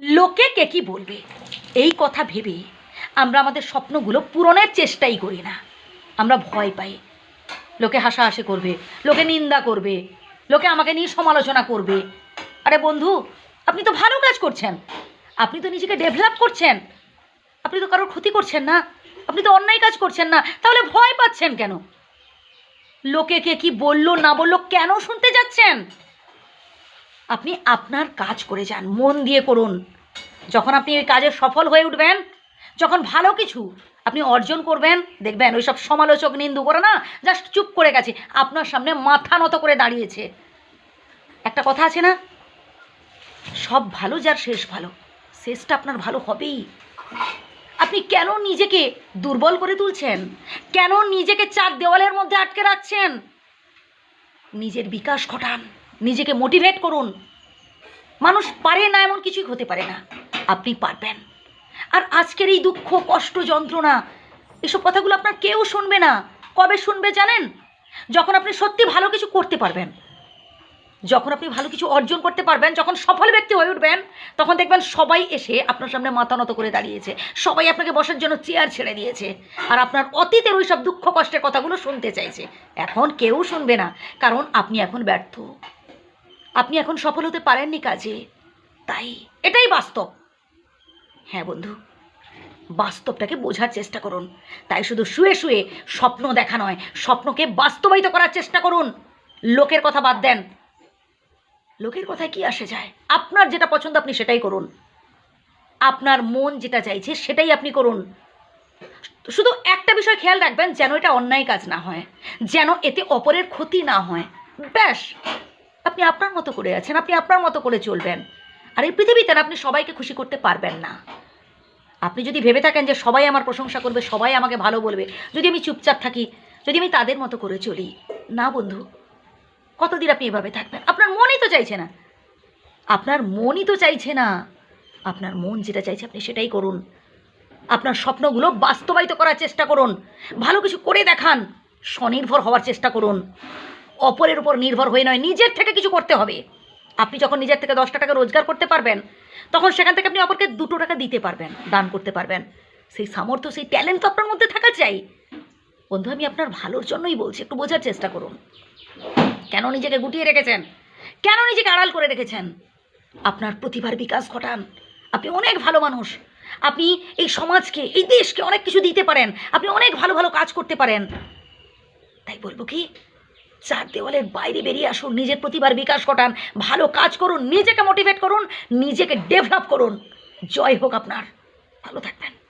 লোকে কে কি বলবে? এই কথা ভেবে আমরা আমাদের স্বপ্নগুলো পূরণের চেষ্টাই করি না। আমরা ভয় পাই। লোকে হাসাহাসি করবে, লোকে নিন্দা করবে, লোকে আমাকে নিয়ে সমালোচনা করবে। আরে বন্ধু, আপনি তো ভালো কাজ করছেন। আপনি তো নিজেকে ডেভেলপ করছেন। আপনি তো কারোর ক্ষতি করছেন না। আপনি তো অন্যায় কাজ করছেন না। তাহলে ভয় পাচ্ছেন কেন? লোকে কে কি বলল না বলল কেন শুনতে যাচ্ছেন? আপনি আপনার কাজ করে যান, মন দিয়ে করুন। যখন আপনি ওই কাজে সফল হয়ে উঠবেন, যখন ভালো কিছু আপনি অর্জন করবেন, দেখবেন ওই সব সমালোচক নিন্দু করে না জাস্ট চুপ করে গেছে, আপনার সামনে মাথা নত করে দাঁড়িয়েছে। একটা কথা আছে না? সব ভালো যার শেষ ভালো, শেষটা আপনার ভালো হবেই। আপনি কেন নিজেকে দুর্বল করে তুলছেন? কেন নিজেকে চার দেওয়ালের মধ্যে আটকে রাখছেন? নিজের বিকাশ ঘটান। নিজেকে মোটিভেট করুন। মানুষ পারে না এমন কিছুই হতে পারে না। আপনি পারবেন। আর আজকের এই দুঃখ, কষ্ট, যন্ত্রণা, এসব কথাগুলো আপনার কেউ শুনবে না। কবে শুনবে জানেন? যখন আপনি সত্যি ভালো কিছু করতে পারবেন। যখন আপনি ভালো কিছু অর্জন করতে পারবেন, যখন সফল ব্যক্তি হয়ে উঠবেন, তখন দেখবেন সবাই এসে আপনার সামনে মাথা নত করে দাঁড়িয়েছে। সবাই আপনাকে বসার জন্য চেয়ার ছেড়ে দিয়েছে। আর আপনার অতীতের ওই সব দুঃখ, কষ্টের কথাগুলো শুনতে চাইছে। এখন কেউ শুনবে না, কারণ আপনি এখন ব্যর্থ। আপনি এখন সফল হতে পারেননি, কাজে। তাই, এটাই বাস্তব। হ্যাঁ বন্ধু, বাস্তবটাকে বোঝার চেষ্টা করুন। তাই শুধু শুয়ে শুয়ে স্বপ্ন দেখা নয়, স্বপ্নকে বাস্তবায়িত করার চেষ্টা করুন। লোকের কথা বাদ দেন। লোকের কথায় কি আসে যায়? আপনার যেটা পছন্দ আপনি সেটাই করুন। আপনার মন যেটা চাইছে সেটাই আপনি করুন। শুধু একটা বিষয় খেয়াল রাখবেন, যেন এটা অন্যায় কাজ না হয়, যেন এতে অপরের ক্ষতি না হয়। ব্যাস। আপনি আপনার মতো করে আছেন, আপনি আপনার মতো করে চলবেন। আর এই পৃথিবীতে আপনি সবাইকে খুশি করতে পারবেন না। আপনি যদি ভেবে থাকেন যে সবাই আমার প্রশংসা করবে, সবাই আমাকে ভালো বলবে, যদি আমি চুপচাপ থাকি, যদি আমি তাদের মতো করে চলি, না বন্ধু, কতদিন আপনি এভাবে থাকবেন? আপনার মনই তো চাইছে না। আপনার মনই তো চাইছে না। আপনার মন যেটা চাইছে আপনি সেটাই করুন। আপনার স্বপ্নগুলো বাস্তবায়িত করার চেষ্টা করুন। ভালো কিছু করে দেখান। স্বনির্ভর হওয়ার চেষ্টা করুন। অপরের উপর নির্ভর হয়ে নয়, নিজের থেকে কিছু করতে হবে। আপনি যখন নিজের থেকে দশটা টাকা রোজগার করতে পারবেন, তখন সেখান থেকে আপনি অপরকে দুটো টাকা দিতে পারবেন, দান করতে পারবেন। সেই সামর্থ্য, সেই ট্যালেন্ট তো আপনার মধ্যে থাকা চাই। বন্ধু, আমি আপনার ভালোর জন্যই বলছি, একটু বোঝার চেষ্টা করুন। কেন নিজেকে গুটিয়ে রেখেছেন? কেন নিজেকে আড়াল করে রেখেছেন? আপনার প্রতিভার বিকাশ ঘটান। আপনি অনেক ভালো মানুষ। আপনি এই সমাজকে, এই দেশকে অনেক কিছু দিতে পারেন। আপনি অনেক ভালো ভালো কাজ করতে পারেন। তাই বলব কি চার দেওয়ালের বাইরে বেরিয়ে আসুন, নিজের প্রতিভার বিকাশ ঘটান, ভালো কাজ করুন, নিজেকে মোটিভেট করুন, নিজেকে ডেভেলপ করুন। জয় হোক আপনার। ভালো থাকবেন।